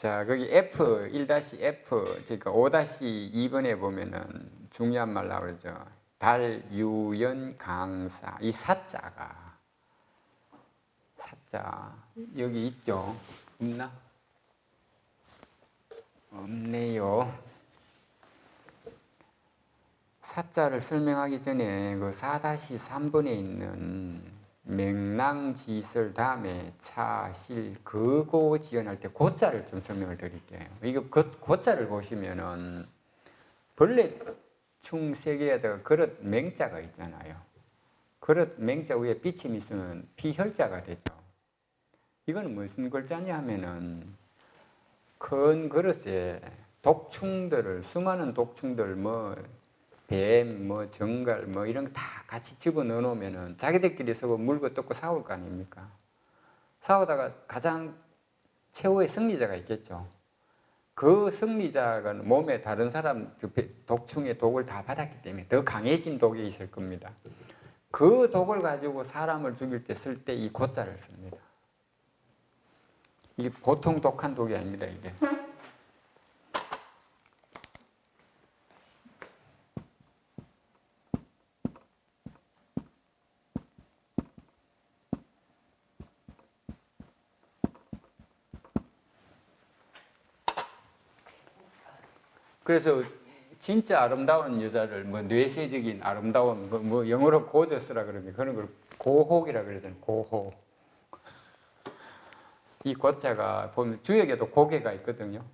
자, 거기 F 1-F 그러니까 5-2번에 보면은 중요한 말 나오죠. 달, 유연, 강사. 이 사자가 사자 여기 있죠. 없나? 없네요. 사자를 설명하기 전에 그 4-3번에 있는 명랑지설 다음에 차, 실, 그고 지연할 때 고자를 좀 설명을 드릴게요. 이거 그 고자를 보시면은 벌레 충 세 개에다가 그릇 맹자가 있잖아요. 그릇 맹자 위에 비침이 있으면 피혈자가 되죠. 이거는 무슨 글자냐 하면은 큰 그릇에 독충들을 수많은 독충들 뭐 뱀, 뭐 정갈, 뭐 이런 거 다 같이 집어 넣어 놓으면은 자기들끼리 서고 물고 뜯고 싸울 거 아닙니까? 싸우다가 가장 최후의 승리자가 있겠죠. 그 승리자가 몸에 다른 사람 그 배- 독충의 독을 다 받았기 때문에 더 강해진 독이 있을 겁니다. 그 독을 가지고 사람을 죽일 때 쓸 때 이 고자를 씁니다. 이게 보통 독한 독이 아닙니다, 이게. 그래서 진짜 아름다운 여자를 뭐 뇌세적인 아름다운 뭐, 뭐 영어로 고저스라 그러면 그런 걸 고혹이라 그러잖아요. 고혹. 이 고자가 보면 주역에도 고개가 있거든요.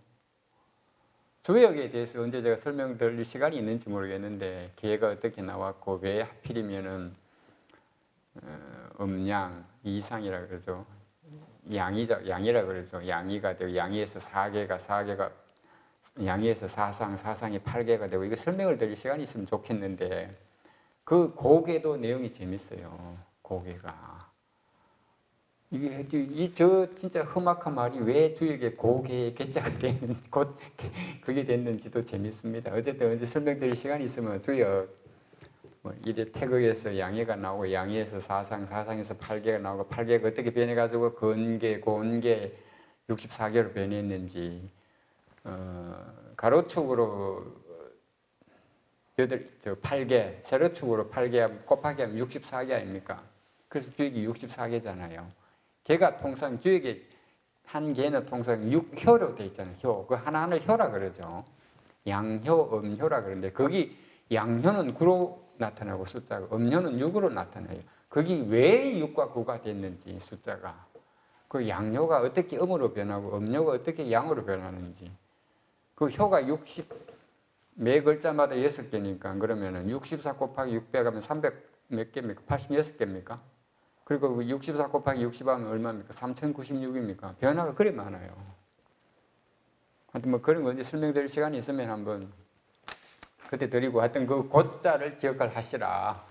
주역에 대해서 언제 제가 설명드릴 시간이 있는지 모르겠는데 개가 어떻게 나왔고 왜 하필이면은 어, 음양 이상이라 그러죠. 양이자 양이라 그러죠. 양이가 되고 양이에서 사계가 사계가 양의에서 사상, 사상이 8개가 되고 이거 설명을 드릴 시간이 있으면 좋겠는데 그 고개도 내용이 재밌어요. 고개가 이게 이 저 진짜 험악한 말이 왜 주역에 고개의 개자가 되는 곧 그게 됐는지도 재밌습니다. 어쨌든 언제 설명드릴 시간이 있으면 주역 뭐 이래 태극에서 양해가 나오고 양해에서 사상, 사상에서 8개가 나오고 8개가 어떻게 변해가지고 건개, 곤개 64개로 변했는지 어, 가로축으로 여덟 저 8개, 세로축으로 8개 하면 곱하기 하면 64개 아닙니까? 그래서 주역이 64개잖아요. 개가 통상 주역이 한 개는 통상 6효로 돼 있잖아요. 효. 그 하나하나를 효라 그러죠. 양효, 음효라 그러는데 거기 양효는 9로 나타나고 숫자가 음효는 6으로 나타나요. 거기 왜 6과 9가 됐는지 숫자가 그 양효가 어떻게 음으로 변하고 음효가 어떻게 양으로 변하는지 그 효가 60, 매 글자마다 6개니까 그러면은 64 곱하기 600 하면 300 몇 개입니까? 86개입니까? 그리고 64 곱하기 60 하면 얼마입니까? 3096입니까? 변화가 그리 많아요. 하여튼 뭐 그런 거 언제 설명드릴 시간이 있으면 한번 그때 드리고 하여튼 그 고자를 기억을 하시라.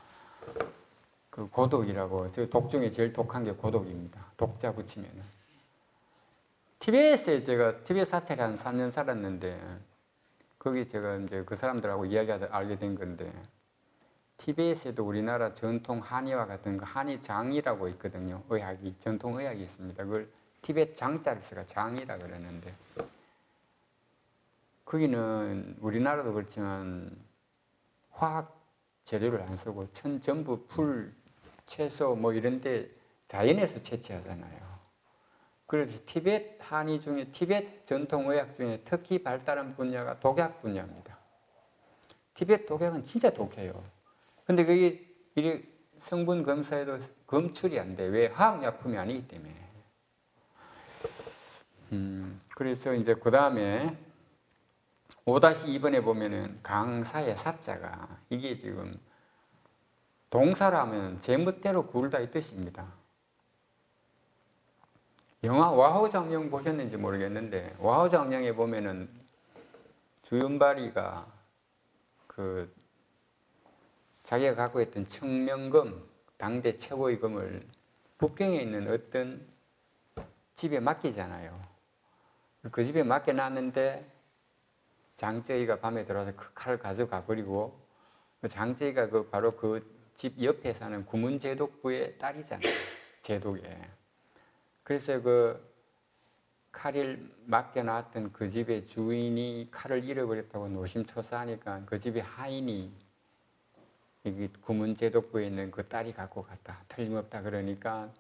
그 고독이라고. 저 독 중에 제일 독한 게 고독입니다. 독자 붙이면은. 티베트에 제가 티베트 사찰에 한 4년 살았는데 거기 제가 이제 그 사람들하고 이야기하다 알게 된 건데 티베트에도 우리나라 전통 한의와 같은 그 한의장이라고 있거든요. 의학이 전통 의학이 있습니다. 그걸 티베트 장자를 써가 장이라 그러는데 거기는 우리나라도 그렇지만 화학 재료를 안 쓰고 천 전부 풀 채소 뭐 이런 데 자연에서 채취하잖아요. 그래서 티베트 한의 중에 티베트 전통 의학 중에 특히 발달한 분야가 독약 분야입니다. 티베트 독약은 진짜 독해요. 근데 그게 이게 성분 검사에도 검출이 안 돼. 왜 화학약품이 아니기 때문에. 음, 그래서 이제 그 다음에 5-2번에 보면은 강사의 사자가 이게 지금 동사로 하면 제멋대로 굴다 이 뜻입니다. 영화 와우 장령 보셨는지 모르겠는데 와우 장령에 보면은 주윤발이가 그 자기가 갖고 있던 청명금 당대 최고의 금을 북경에 있는 어떤 집에 맡기잖아요. 그 집에 맡겨놨는데 장제이가 밤에 들어와서 그 칼을 가져가 버리고 그 장제이가 그 바로 그 집 옆에 사는 구문제독부의 딸이잖아요. 제독에. 그래서 그 칼을 맡겨놨던 그 집의 주인이 칼을 잃어버렸다고 노심초사하니까 그 집의 하인이 여기 구문제독부에 있는 그 딸이 갖고 갔다. 틀림없다 그러니까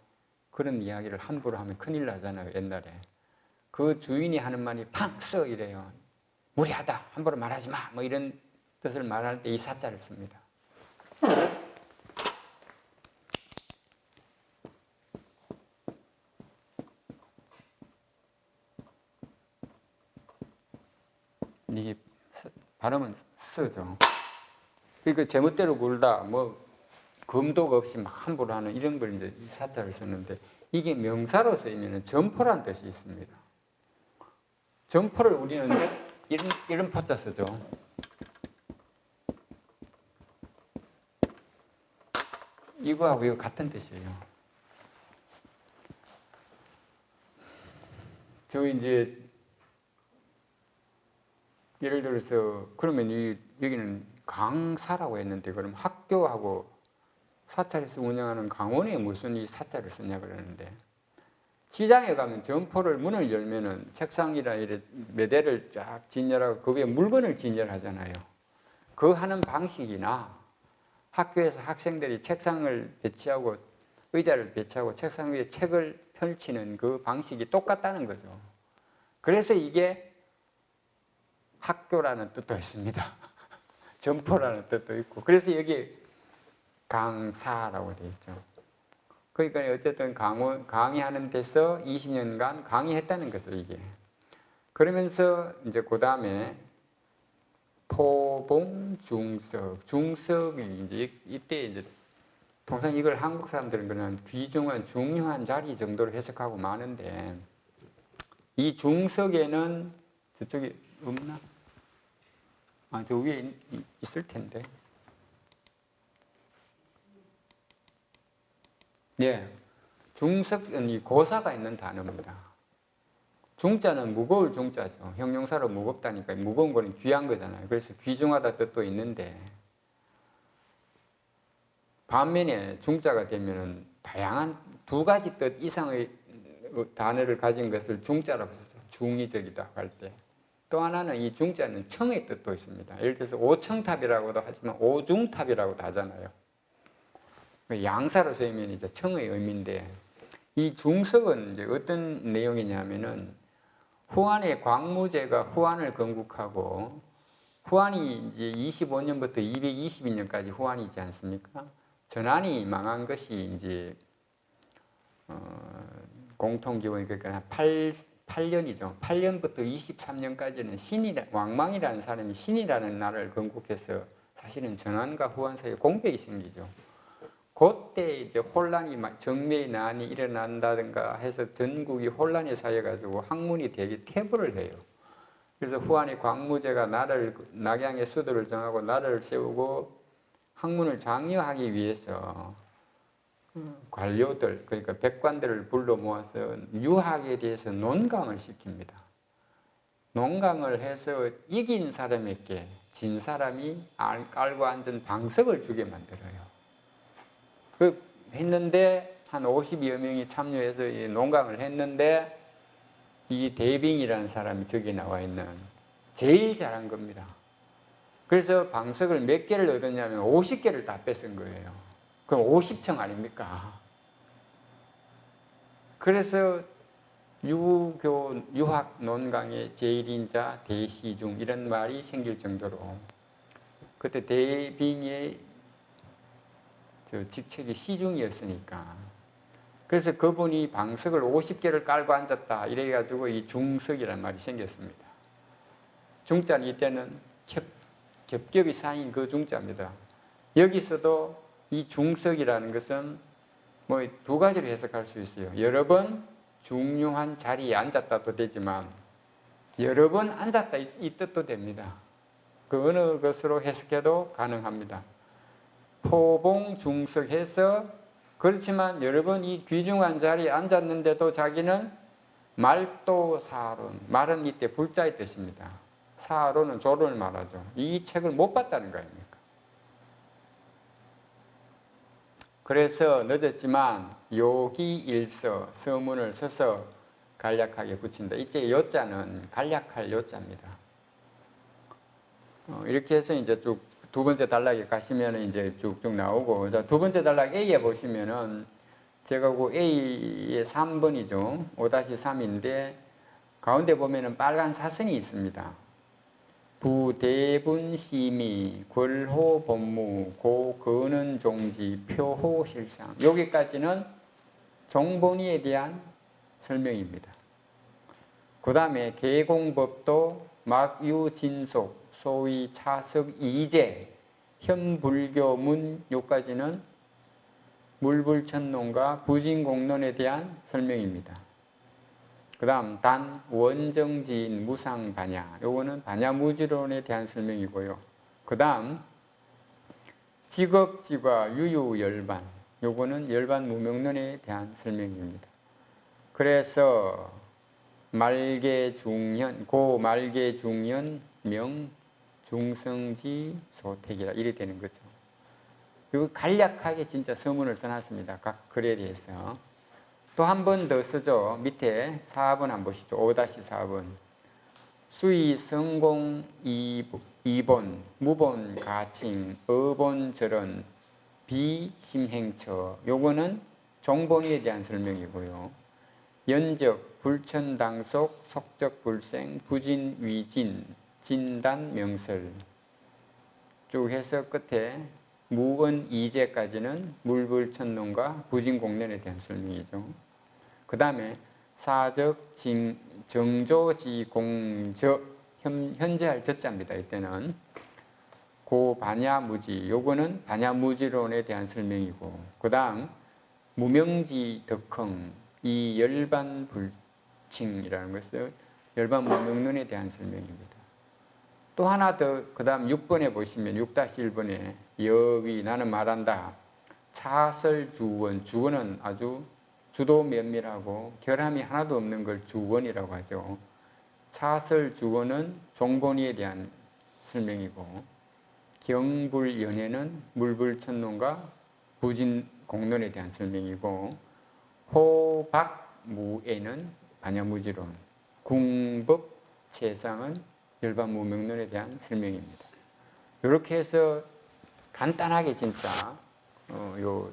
그런 이야기를 함부로 하면 큰일 나잖아요 옛날에. 그 주인이 하는 말이 팡써 이래요. 무리하다 함부로 말하지 마. 뭐 이런 뜻을 말할 때 이 사자를 씁니다. 이게 스- 발음은 쓰죠. 그러니까 제멋대로 굴다 뭐 금독 없이 막 함부로 하는 이런 걸 이제 이 사자를 썼는데 이게 명사로 쓰이면 점포란 뜻이 있습니다. 점포를 우리는 이런 이런 포자 쓰죠. 이거하고 이거 같은 뜻이에요. 저 이제 예를 들어서 그러면 이 여기는 강사라고 했는데 그럼 학교하고 사찰에서 운영하는 강원에 무슨 이 사찰을 쓰냐 그러는데 시장에 가면 점포를 문을 열면은 책상이라 이래 매대를 쫙 진열하고 그 위에 물건을 진열하잖아요. 그 하는 방식이나 학교에서 학생들이 책상을 배치하고 의자를 배치하고 책상 위에 책을 펼치는 그 방식이 똑같다는 거죠. 그래서 이게 학교라는 뜻도 있습니다. 점포라는 뜻도 있고. 그래서 여기 강사라고 되어 있죠. 그러니까 어쨌든 강원, 강의하는 데서 20년간 강의했다는 거죠, 이게. 그러면서 이제 그 다음에 토봉 중석. 중석이 이제 이- 이때 이제 통상 이걸 한국 사람들은 그냥 귀중한 중요한 자리 정도로 해석하고 마는데 이 중석에는 저쪽에 없나? 아, 저 위에 있, 있- 있을 텐데. 예. 중석은 이 고사가 있는 단어입니다. 중자는 무거울 중자죠. 형용사로 무겁다니까 무거운 거는 귀한 거잖아요. 그래서 귀중하다 뜻도 있는데 반면에 중자가 되면은 다양한 두 가지 뜻 이상의 단어를 가진 것을 중자라고 쓰죠. 중의적이다 할 때. 또 하나는 이 중자는 청의 뜻도 있습니다. 예를 들어서 오청탑이라고도 하지만 오중탑이라고도 하잖아요. 그 양사로 쓰이면 이제 청의 의미인데 이 중석은 이제 어떤 내용이냐면은 후한의 광무제가 후한을 건국하고 후한이 이제 25년부터 222년까지 후한이지 않습니까? 전한이 망한 것이 이제 어, 공통기원이 그러니까 8, 8년이죠. 8년부터 23년까지는 신이 왕망이라는 사람이 신이라는 나라를 건국해서 사실은 전한과 후한 사이에 공백이 생기죠. 그때 이제 혼란이 막 정매의 난이 일어난다든가 해서 전국이 혼란에 쌓여 가지고 학문이 되게 퇴보를 해요. 그래서 후한의 광무제가 나라를 낙양의 수도를 정하고 나라를 세우고 학문을 장려하기 위해서 관료들 그러니까 백관들을 불러 모아서 유학에 대해서 논강을 시킵니다. 논강을 해서 이긴 사람에게 진 사람이 알- 깔고 앉은 방석을 주게 만들어요. 그 했는데 한 50여 명이 참여해서 이 논강을 했는데 이 대빙이라는 사람이 저기 나와 있는 제일 잘한 겁니다. 그래서 방석을 몇 개를 얻었냐면 50개를 다 뺏은 거예요. 그럼 50층 아닙니까? 그래서 유교 유학 논강의 제일인자 대시중 이런 말이 생길 정도로 그때 대빙의 저 직책이 시중이었으니까 그래서 그분이 방석을 50개를 깔고 앉았다 이래가지고 이 중석이라는 말이 생겼습니다. 중자는 이때는 겹, 겹겹이 쌓인 그 중자입니다. 여기서도 이 중석이라는 것은 뭐 두 가지로 해석할 수 있어요. 여러 번 중요한 자리에 앉았다도 되지만 여러 번 앉았다 이, 이 뜻도 됩니다. 그 어느 것으로 해석해도 가능합니다. 포봉 중석해서 그렇지만 여러 번 이 귀중한 자리에 앉았는데도 자기는 말도 사론 말은 이때 불자의 뜻입니다. 사론은 조론을 말하죠. 이 책을 못 봤다는 거 아닙니까? 그래서 늦었지만 요기 일서 서문을 써서 간략하게 붙인다. 이제 요자는 간략할 요자입니다. 어, 이렇게 해서 이제 쭉 두 번째 단락에 가시면 이제 쭉쭉 나오고 자, 두 번째 단락 A에 보시면은 제가 그 A의 3번이죠. 5-3인데 가운데 보면은 빨간 사선이 있습니다. 부대분 심의 궐호 법무 고 거는 종지 표호 실상 여기까지는 종본이에 대한 설명입니다. 그 다음에 개공법도 막유진속 소위 차석 이제 현불교문 요까지는 물불천론과 부진공론에 대한 설명입니다. 그 다음 단 원정지인 무상반야 요거는 반야무지론에 대한 설명이고요. 그 다음 직업지과 유유열반 요거는 열반 무명론에 대한 설명입니다. 그래서 말계 중현 고 말계 중현 명 중성지 소택이라 이래 되는 거죠. 그리고 간략하게 진짜 서문을 써놨습니다. 각 글에 대해서. 또 한 번 더 쓰죠. 밑에 4번 한번 보시죠. 5-4번. 수의 성공 2번, 무본 가칭, 어본 절언, 비심행처. 요거는 종본위에 대한 설명이고요. 연적, 불천당속, 속적 불생, 부진, 위진, 진단, 명설. 쭉 해서 끝에 무언 이제까지는 물불천론과 부진공론에 대한 설명이죠. 그 다음에 사적 징, 정조지공저 현, 현재할 저자입니다. 이때는 고 반야무지 요거는 반야무지론에 대한 설명이고 그 다음 무명지 덕흥 이 열반 불칭이라는 것은 열반 무명론에 대한 설명입니다. 또 하나 더 그 다음 6번에 보시면 6-1번에 여위 나는 말한다 차설 주원 주원은 아주 주도 면밀하고 결함이 하나도 없는 걸 주원이라고 하죠. 차설 주원은 종본이에 대한 설명이고 경불연애는 물불천론과 부진공론에 대한 설명이고 호박무에는 반야무지론 궁법체상은 열반무명론에 대한 설명입니다. 이렇게 해서 간단하게 진짜 어, 요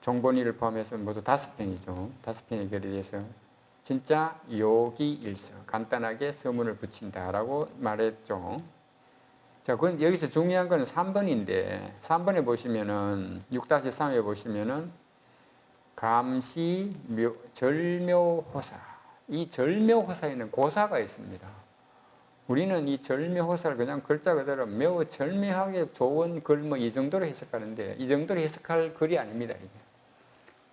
정본이를 포함해서 모두 다섯 편이죠. 다섯 편의 글에 대해서 진짜 요기 일서 간단하게 서문을 붙인다라고 말했죠. 자, 그럼 여기서 중요한 거는 3번인데 3번에 보시면은 6-3에 보시면은 감시 묘, 절묘호사 이 절묘호사에는 고사가 있습니다. 우리는 이 절묘호사를 그냥 글자 그대로 매우 절묘하게 좋은 글 뭐 이 정도로 해석하는데 이 정도로 해석할 글이 아닙니다. 이게.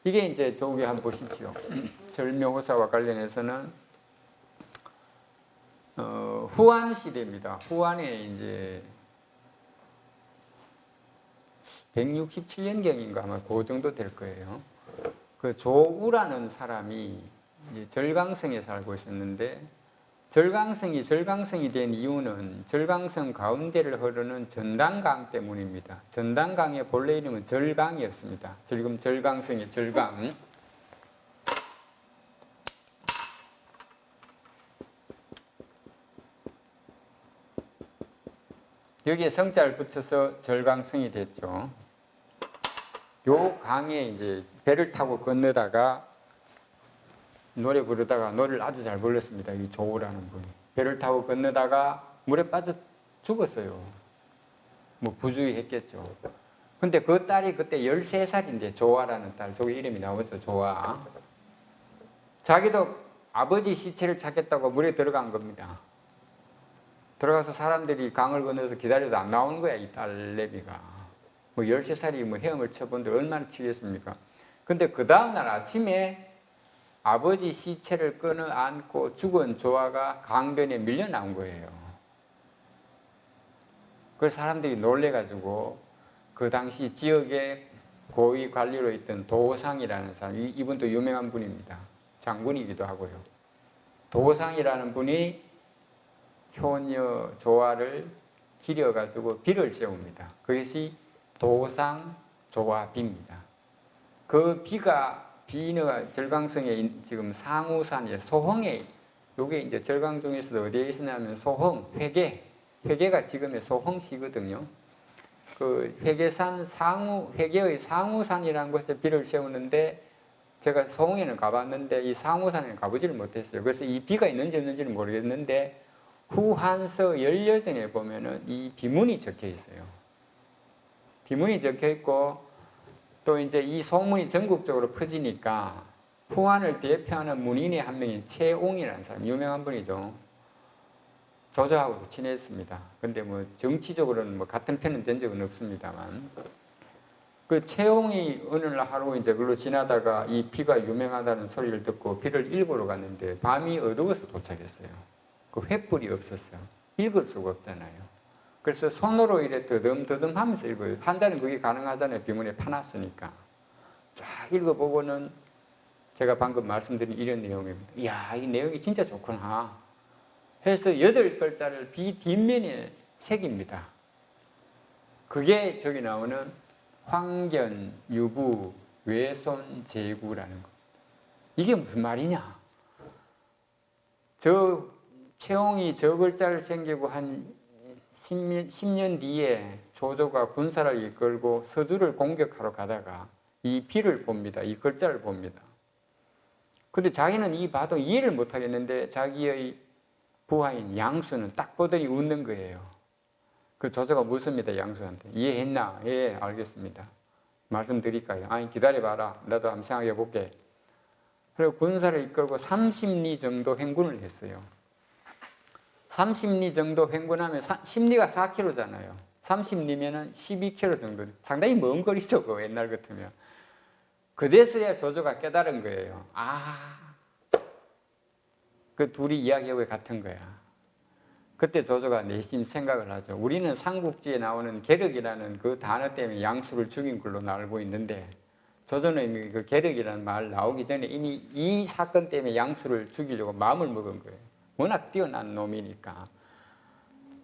이게 이제 저기 한번 보십시오. 절묘호사와 관련해서는 어, 후한 시대입니다. 후한에 이제 167년경인가 아마 그 정도 될 거예요. 그 조우라는 사람이 절강성에 살고 있었는데 절강성이 절강성이 된 이유는 절강성 가운데를 흐르는 전단강 때문입니다. 전단강의 본래 이름은 절강이었습니다. 지금 절강성의 절강. 여기에 성자를 붙여서 절강성이 됐죠. 요 강에 이제 배를 타고 건너다가 노래 부르다가 노래를 아주 잘 불렀습니다. 이 조우라는 분이. 배를 타고 건너다가 물에 빠져 죽었어요. 뭐 부주의했겠죠. 근데 그 딸이 그때 13살인데 조아라는 딸, 저기 이름이 나오죠. 조아. 자기도 아버지 시체를 찾겠다고 물에 들어간 겁니다. 들어가서 사람들이 강을 건너서 기다려도 안 나오는 거야, 이 딸내미가. 뭐 13살이 뭐 헤엄을 쳐본들 얼마나 치겠습니까? 근데 그 다음날 아침에 아버지 시체를 끊어 안고 죽은 조아가 강변에 밀려 나온 거예요. 그래서 사람들이 놀래가지고 그 당시 지역에 고위 관리로 있던 도상이라는 사람, 이분도 유명한 분입니다. 장군이기도 하고요. 도상이라는 분이 효녀 조화를 기려가지고 비를 세웁니다. 그것이 도상 조화비입니다. 그 비가 비너가 절강성에 인- 지금 상우산이 소흥에 요게 이제 절강 중에서도 어디에 있으냐면 소흥 회계 회계가 지금의 소흥시거든요. 그 회계산 상우 회계의 상우산이라는 곳에 비를 세우는데 제가 소흥에는 가봤는데 이 상우산에는 가보지를 못했어요. 그래서 이 비가 있는지 없는지는 모르겠는데 후한서 열여정에 보면은 이 비문이 적혀 있어요. 비문이 적혀 있고 또 이제 이 소문이 전국적으로 퍼지니까 후한을 대표하는 문인의 한 명인 최옹이라는 사람 유명한 분이죠. 조조하고도 친했습니다. 근데 뭐 정치적으로는 뭐 같은 편은 된 적은 없습니다만 그 최옹이 어느 날 하루 이제 글로 지나다가 이 비가 유명하다는 소리를 듣고 비를 읽으러 갔는데 밤이 어두워서 도착했어요. 그 횃불이 없었어요. 읽을 수가 없잖아요. 그래서 손으로 이래 더듬더듬 하면서 읽어요. 한자는 그게 가능하잖아요. 비문에 파놨으니까. 쫙 읽어보고는 제가 방금 말씀드린 이런 내용입니다. 이야, 이 내용이 진짜 좋구나. 해서 여덟 글자를 비 뒷면에 새깁니다. 그게 저기 나오는 황견, 유부, 외손, 제구라는 거. 이게 무슨 말이냐? 저 채용이 저 글자를 생기고 한 10년, 10년 뒤에 조조가 군사를 이끌고 서두를 공격하러 가다가 이 비를 봅니다. 이 글자를 봅니다. 근데 자기는 이 봐도 이해를 못 하겠는데 자기의 부하인 양수는 딱 보더니 웃는 거예요. 그 조조가 묻습니다. 양수한테. 이해했나? 예, 알겠습니다. 말씀드릴까요? 아니, 기다려봐라. 나도 한번 생각해 볼게. 그리고 군사를 이끌고 30리 정도 행군을 했어요. 30리 정도 횡군하면 사- 심리가 4km잖아요. 30리면은 12km 정도. 상당히 먼 거리죠, 그 옛날 같으면. 그제서야 조조가 깨달은 거예요. 아, 그 둘이 이야기하고 같은 거야. 그때 조조가 내심 생각을 하죠. 우리는 삼국지에 나오는 계륵이라는 그 단어 때문에 양수를 죽인 걸로 알고 있는데 조조는 이미 그 계륵이라는 말 나오기 전에 이미 이 사건 때문에 양수를 죽이려고 마음을 먹은 거예요. 워낙 뛰어난 놈이니까.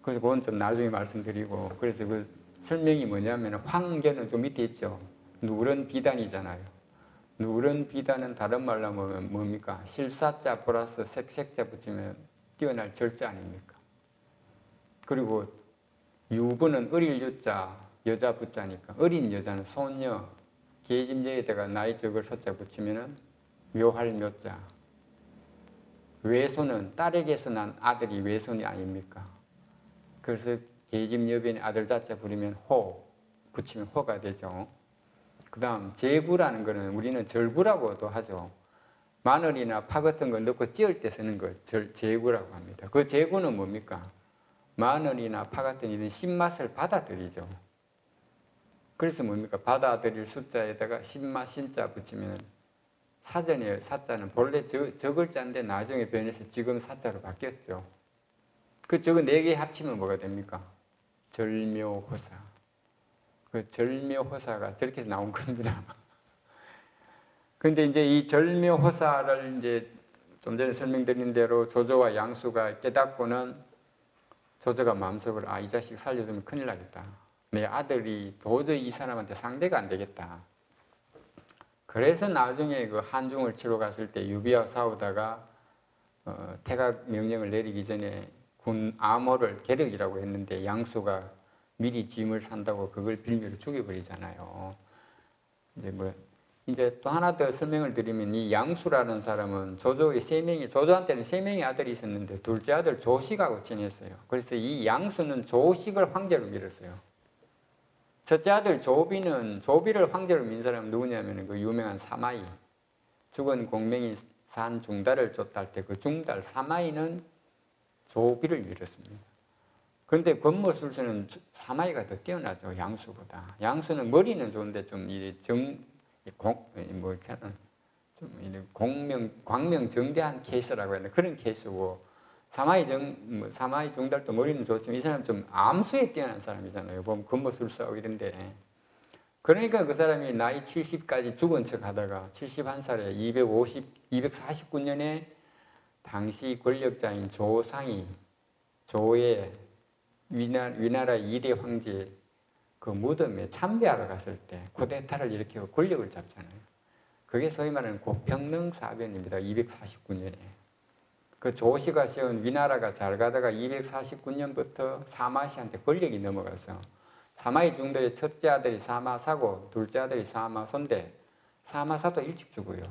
그래서 그건 좀 나중에 말씀드리고 그래서 그 설명이 뭐냐면 황견은 좀 밑에 있죠. 누런 비단이잖아요. 누런 비단은 다른 말로 하면 뭡니까? 실사자 플러스 색색자 붙이면 뛰어날 절자 아닙니까? 그리고 유부는 어릴 유자 여자 붙자니까 어린 여자는 손녀 계집여에다가 나이 적을 소자 붙이면은 묘할 묘자 외손은 딸에게서 난 아들이 외손이 아닙니까? 그래서 계집 여변의 아들 자자 부리면 호 붙이면 호가 되죠. 그 다음 제구라는 거는 우리는 절구라고도 하죠. 마늘이나 파 같은 거 넣고 찌을 때 쓰는 걸 절, 제구라고 합니다. 그 제구는 뭡니까? 마늘이나 파 같은 이런 신맛을 받아들이죠. 그래서 뭡니까? 받아들일 숫자에다가 신맛 신자 붙이면 사전에 사자는 본래 저, 저 글자인데 나중에 변해서 지금 사자로 바뀌었죠. 그 저거 네 개 합치면 뭐가 됩니까? 절묘호사. 그 절묘호사가 저렇게 나온 겁니다. 근데 이제 이 절묘호사를 이제 좀 전에 설명드린 대로 조조와 양수가 깨닫고는 조조가 마음속으로 아 이 자식 살려주면 큰일 나겠다. 내 아들이 도저히 이 사람한테 상대가 안 되겠다. 그래서 나중에 그 한중을 치러 갔을 때 유비와 싸우다가 어, 태각 명령을 내리기 전에 군 암호를 계력이라고 했는데 양수가 미리 짐을 산다고 그걸 빌미로 죽여버리잖아요. 이제 뭐 이제 또 하나 더 설명을 드리면 이 양수라는 사람은 조조의 세 명이 조조한테는 세 명의 아들이 있었는데 둘째 아들 조식하고 지냈어요. 그래서 이 양수는 조식을 황제로 밀었어요. 첫째 아들 조비는 조비를 황제로 민 사람은 누구냐면 그 유명한 사마이 죽은 공명이 산 중달을 쫓다 할 때 그 중달 사마이는 조비를 밀었습니다. 그런데 권모술수는 사마이가 더 뛰어나죠 양수보다. 양수는 머리는 좋은데 좀이정공뭐 이렇게 하는 좀 공명 광명 정대한 케이스라고 하는 그런 케이스고 사마이 정 뭐, 사마이 중달도 머리는 좋지만 이 사람 좀 암수에 뛰어난 사람이잖아요. 보면 권모술수하고 이런데 그러니까 그 사람이 나이 70까지 죽은 척 하다가 71살에 250, 249년에 당시 권력자인 조상이 조의 위나, 위나라 2대 황제 그 무덤에 참배하러 갔을 때 쿠데타를 일으켜 권력을 잡잖아요. 그게 소위 말하는 고평능 사변입니다. 249년에. 그 조시가 세운 위나라가 잘 가다가 249년부터 사마시한테 권력이 넘어가서 사마이 중도의 첫째 아들이 사마사고 둘째 아들이 사마소인데 사마사도 일찍 죽어요.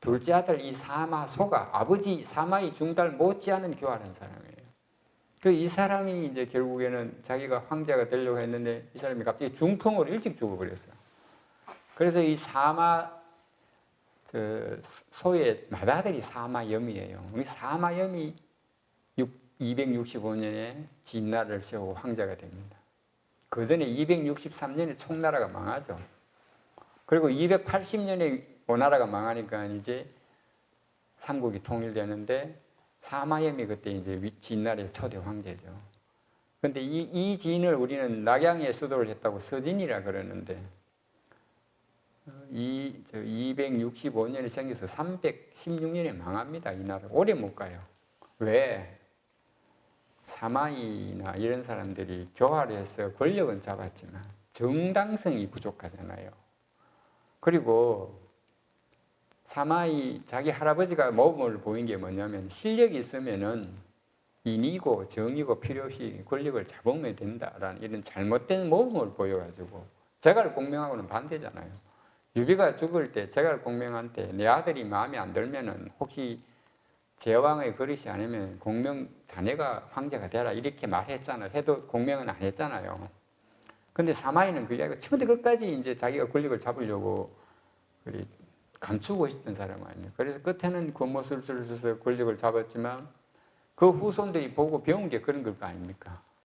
둘째 아들 이 사마소가 아버지 사마이 중달 못지않은 교활한 사람이에요. 그 이 사람이 이제 결국에는 자기가 황제가 되려고 했는데 이 사람이 갑자기 중풍으로 일찍 죽어버렸어요. 그래서 이 사마 그 소의 맏아들이 사마염이에요. 이 사마염이 265년에 진나라를 세우고 황제가 됩니다. 그 전에 263년에 총나라가 망하죠. 그리고 280년에 오나라가 망하니까 이제 삼국이 통일되는데 사마염이 그때 이제 위- 진나라의 초대 황제죠. 근데 이, 이 진을 우리는 낙양에 수도를 했다고 서진이라 그러는데 이 265년에 생겨서 316년에 망합니다. 이 나라 오래 못 가요. 왜? 사마이나 이런 사람들이 교활 해서 권력은 잡았지만 정당성이 부족하잖아요. 그리고 사마이 자기 할아버지가 모범을 보인 게 뭐냐면 실력이 있으면은 인이고 정이고 필요 없이 권력을 잡으면 된다라는 이런 잘못된 모범을 보여가지고 제갈 공명하고는 반대잖아요. 유비가 죽을 때 제갈 공명한테 내 아들이 마음에 안 들면은 혹시 제왕의 그릇이 아니면 공명 자네가 황제가 되라 이렇게 말했잖아요. 해도 공명은 안 했잖아요. 근데 사마이는 그게 아니고 처음부터 끝까지 이제 자기가 권력을 잡으려고 감추고 있었던 사람 아니에요. 그래서 끝에는 권모술수를 써서 권력을 잡았지만 그 후손들이 보고 배운 게 그런 걸 거 아닙니까?